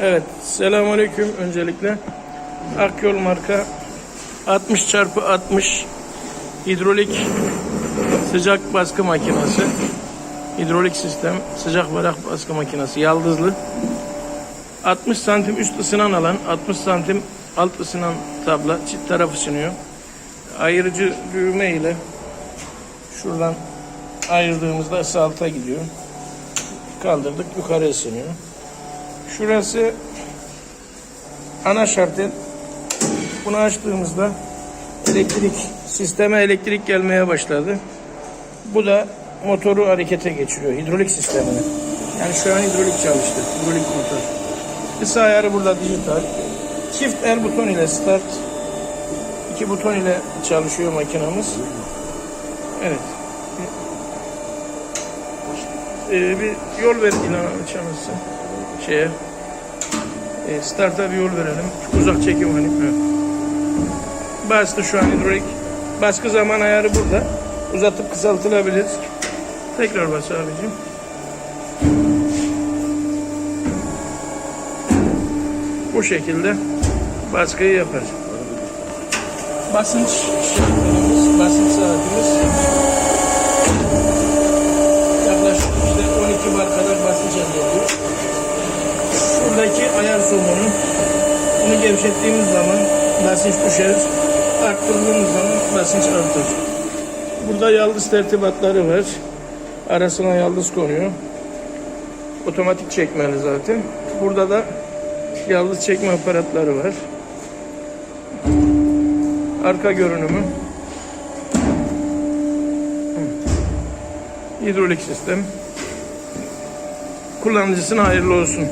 Evet, selamünaleyküm öncelikle. Akyol marka 60 çarpı 60 hidrolik sıcak baskı makinesi. Hidrolik sistem sıcak varak baskı makinesi yaldızlı. 60 santim üst ısınan alan, 60 santim alt ısınan tabla çift taraf ısınıyor. Ayırıcı düğme ile şuradan ayırdığımızda ısı alta gidiyor. Kaldırdık yukarı ısınıyor. Şurası ana şartı. Bunu açtığımızda elektrik sisteme elektrik gelmeye başladı. Bu da motoru harekete geçiriyor. Hidrolik sistemini. Yani şu an hidrolik çalıştı. Hidrolik motor. Isı ayarı burada dijital. Çift el buton ile start. iki buton ile çalışıyor makinamız. Evet. Ee, bir yol ver ilan şeye e, starta bir yol verelim. Uzak çekim hani. Evet. Bastı şu an hidrolik. Baskı zaman ayarı burada. Uzatıp kısaltılabilir. Tekrar bas abicim. Bu şekilde baskıyı yapar. Basınç şartlarımız, basınç saatimiz ayar somunu bunu gevşettiğimiz zaman basınç düşer. Arttırdığımız zaman basınç artar. Burada yaldız tertibatları var. Arasına yaldız konuyor. Otomatik çekmeli zaten. Burada da yaldız çekme aparatları var. Arka görünümü. Hidrolik sistem. Kullanıcısına hayırlı olsun.